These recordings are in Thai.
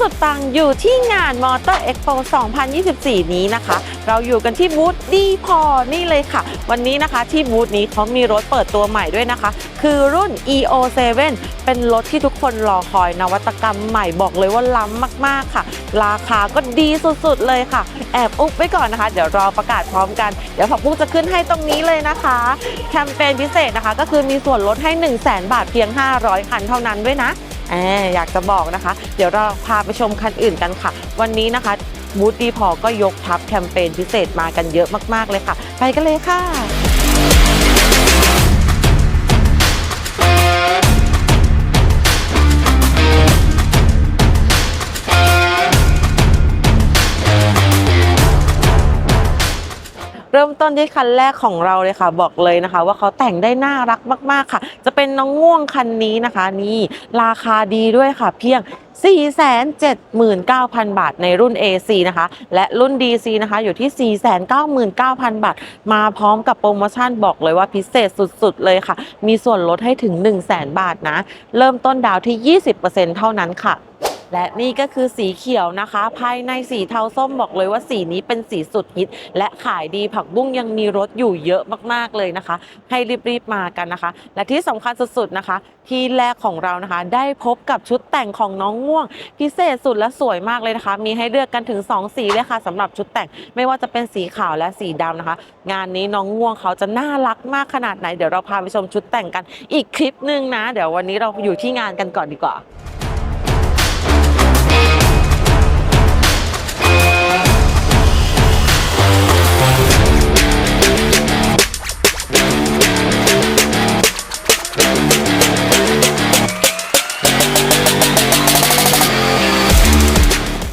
สุดปังอยู่ที่งาน Motor Expo 2024 นี้นะคะ เราอยู่กันที่บูธดีพอนี่เลยค่ะ วันนี้นะคะที่บูธนี้เขามีรถเปิดตัวใหม่ด้วยนะคะ คือรุ่น EO7 เป็นรถที่ทุกคนรอคอยนวัตกรรมใหม่บอกเลยว่าล้ำมากๆค่ะ ราคาก็ดีสุดๆเลยค่ะ แอบอุบไว้ก่อนนะคะ เดี๋ยวรอประกาศพร้อมกัน เดี๋ยวผักบุ้งจะขึ้นให้ตรงนี้เลยนะคะ แคมเปญพิเศษนะคะ ก็คือมีส่วนลดให้ 1 0 0 0 0แบาทเพียง 500คันเท่านั้นด้วยนะ อบอยากจะบอกนะคะ เดี๋ยวเราพาไปชมคันอื่นกันค่ะ วันนี้นะคะบูธดีพอก็ยกทัพแคมเปญพิเศษมากันเยอะมากๆเลยค่ะ ไปกันเลยค่ะ ต้นที่คันแรกของเราเลยค่ะ บอกเลยนะคะ ว่าเขาแต่งได้น่ารักมาก ๆค่ะ จะเป็นน้องง่วงคันนี้นะคะ นี่ราคาดีด้วยค่ะ เพียง 479,000 บาทในรุ่น AC นะคะ และรุ่น DC นะคะ อยู่ที่ 499,000 บาท มาพร้อมกับโปรโมชั่นบอกเลยว่าพิเศษสุด ๆ เลยค่ะ มีส่วนลดให้ถึง 100,000บาทนะ เริ่มต้นดาวที่ 20%เท่านั้นค่ะ และนี่ก็คือสีเขียวนะคะ ภายในสีเทาส้มบอกเลยว่าสีนี้เป็นสีสุดฮิต และขายดีผักบุ้งยังมีรถอยู่เยอะมากๆเลยนะคะ ให้รีบๆมากันนะคะ และที่สำคัญสุดๆนะคะ ที่แรกของเรานะคะ ได้พบกับชุดแต่งของน้องง่วง พิเศษสุดและสวยมากเลยนะคะ มีให้เลือกกันถึง 2 สีเลยค่ะสำหรับชุดแต่งไม่ว่าจะเป็นสีขาวและสีดำนะคะ งานนี้น้องง่วงเขาจะน่ารักมากขนาดไหนเดี๋ยวเราพาไปชมชุดแต่งกันอีกคลิปหนึ่งนะ เดี๋ยววันนี้เราอยู่ที่งานกันก่อนดีกว่า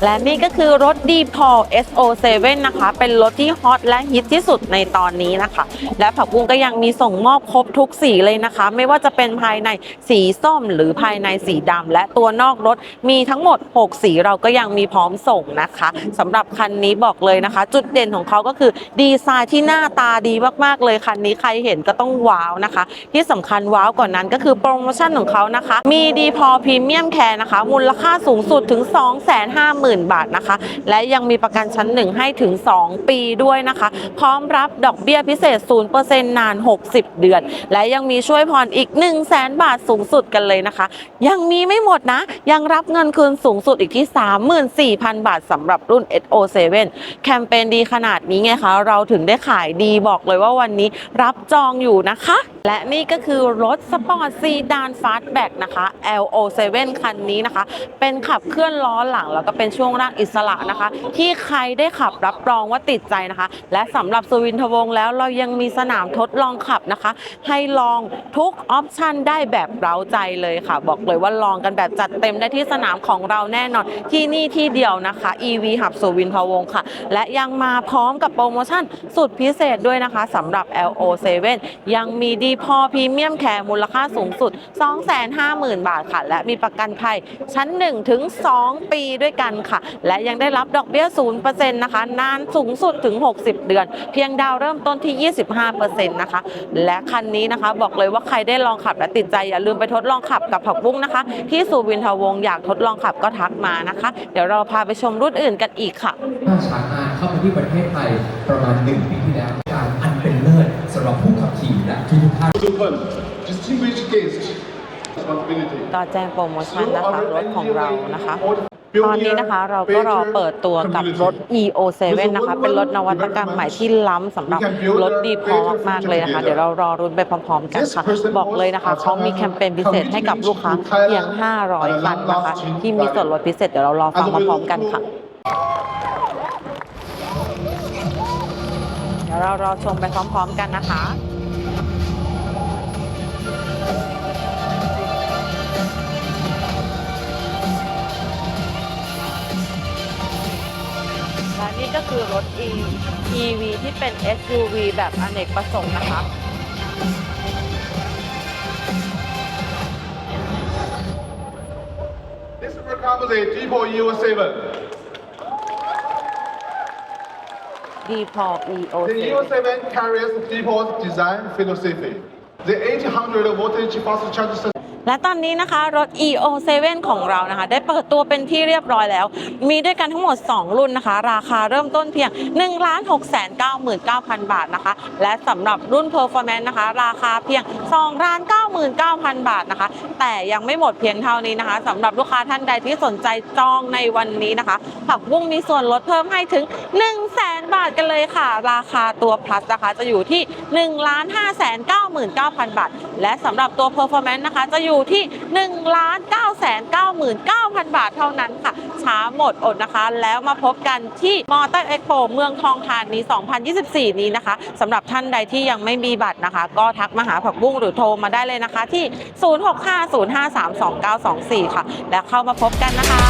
และนี่ก็คือรถดีพอ SO7 นะคะ เป็นรถที่ฮอตและฮิตที่สุดในตอนนี้นะคะ และผักบุ้งก็ยังมีส่งมอบครบทุกสีเลยนะคะ ไม่ว่าจะเป็นภายในสีส้ม หรือภายในสีดำและตัวนอกรถมีทั้งหมด 6 สีเราก็ยังมีพร้อมส่งนะคะสำหรับคันนี้บอกเลยนะคะ จุดเด่นของเขาก็คือดีไซน์ที่หน้าตาดีมากๆเลยคันนี้ใครเห็นก็ต้องว้าวนะคะ ที่สำคัญว้าวกว่านั้นก็คือโปรโมชั่นของเขานะคะ มีดีพอพรีเมียมแคร์นะคะมูลค่าสูงสุดถึง50,000 บาทนะคะ และยังมีประกันชั้น 1 ให้ถึง 2 ปีด้วยนะคะ พร้อมรับดอกเบี้ยพิเศษ 0%นาน 60 เดือน และยังมีช่วยผ่อนอีก 1 0 0 0 0แบาทสูงสุดกันเลยนะคะ ยังมีไม่หมดนะ ยังรับเงินคืนสูงสุดอีกที่ 34,000 บาทสำหรับรุ่น SO7 แคมเปญดีขนาดนี้ไงคะ เราถึงได้ขายดีบอกเลยว่าวันนี้รับจองอยู่นะคะ และนี่ก็คือรถสปอร์ตซีดานฟาสต์แบ็กนะคะ LO7 คันนี้นะคะ เป็นขับเคลื่อนล้อหลังแล้วก็เป็นช่วงร่างอิสระนะคะ ที่ใครได้ขับรับรองว่าติดใจนะคะ และสำหรับสุวินทวงศ์แล้วเรายังมีสนามทดลองขับนะคะ ให้ลองทุกออปชันได้แบบเร้าใจเลยค่ะ บอกเลยว่าลองกันแบบจัดเต็มได้ที่สนามของเราแน่นอน ที่นี่ที่เดียวนะคะ EV หับสุวินทวงศ์ค่ะ และยังมาพร้อมกับโปรโมชั่นสุดพิเศษด้วยนะคะสำหรับ LO7 ยังมีดีพอพรีเมียมแคร์มูลค่าสูงสุด 250,000 บาทค่ะ และมีประกันภัยชั้น 1 ถึง 2 ปีด้วยกันค่ะ และยังได้รับดอกเบี้ย 0%นะคะ นานสูงสุดถึง 60 เดือน เพียงดาวเริ่มต้นที่ 25%นะคะ และคันนี้นะคะบอกเลยว่าใครได้ลองขับและติดใจอย่าลืมไปทดลองขับกับผักบุ้งนะคะ ที่สุวินทวงศ์อยากทดลองขับก็ทักมานะคะ เดี๋ยวเราพาไปชมรุ่นอื่นกันอีกค่ะถ้าช้างอานเข้ามาที่ประเทศไทยประมาณหนึ่งปีที่แล้วการอันเป็นเลิศสำหรับผู้ขับขี่และทุกๆท่าน Open. Distinguished guests. Responsibility. ก็แจ้งโปรโมชั่นนะคะรถของเรานะคะ ตอนนี้นะคะเราก็รอเปิดตัวกับรถ EO7 นะคะ เป็นรถนวัตกรรมใหม่ที่ล้ำสำหรับรถดีพอมากๆเลยนะคะ เดี๋ยวเรารอรุ้นไปพร้อมๆกันค่ะ บอกเลยนะคะเขามีแคมเปญพิเศษให้กับลูกค้าเพียง 500 คันนะคะ ที่มีส่วนลดพิเศษเดี๋ยวเรารอฟังพร้อมๆกันค่ะเดี๋ยวเรารอชมไปพร้อมๆกันนะคะ นี่ก็คือรถ E EV ที่เป็น SUV แบบอเนกประสงค์นะคะ This becomes a Tipo EU7. d p o The EO7 EU7 carries Tipo design philosophy. The 800 voltage fast charge system และตอนนี้นะคะรถ EO7 ของเรานะคะ ได้เปิดตัวเป็นที่เรียบร้อยแล้ว มีด้วยกันทั้งหมด 2 รุ่นนะคะ ราคาเริ่มต้นเพียง 1 6 9 9 0 0 0 บาทนะคะ และสำหรับรุ่น Performance นะคะ ราคาเพียง 2 99,000 บาทนะคะ แต่ยังไม่หมดเพียงเท่านี้นะคะสำหรับลูกค้าท่านใดที่สนใจจองในวันนี้นะคะ ผักบุ้งมีส่วนลดเพิ่มให้ถึง 1 0 0 0 0แบาทกันเลยค่ะ ราคาตัว plus นะคะจะอยู่ที่ 1 5 9 9 0 0 0 บาท และสำหรับตัว performance นะคะจะอยู่อยู่ที่ 1 9 9 9 0 0 0 บาทเท่านั้นค่ะ ช้าหมดอดนะคะ แล้วมาพบกันที่มอเตอร์เอ็กโปเมืองทองธานี 2024 นี้นะคะสำหรับท่านใดที่ยังไม่มีบัตรนะคะ ก็ทักมาหาผักบุ้งหรือโทรมาได้เลยนะคะ ที่ 0650532924 ค่ะ แล้วเข้ามาพบกันนะคะ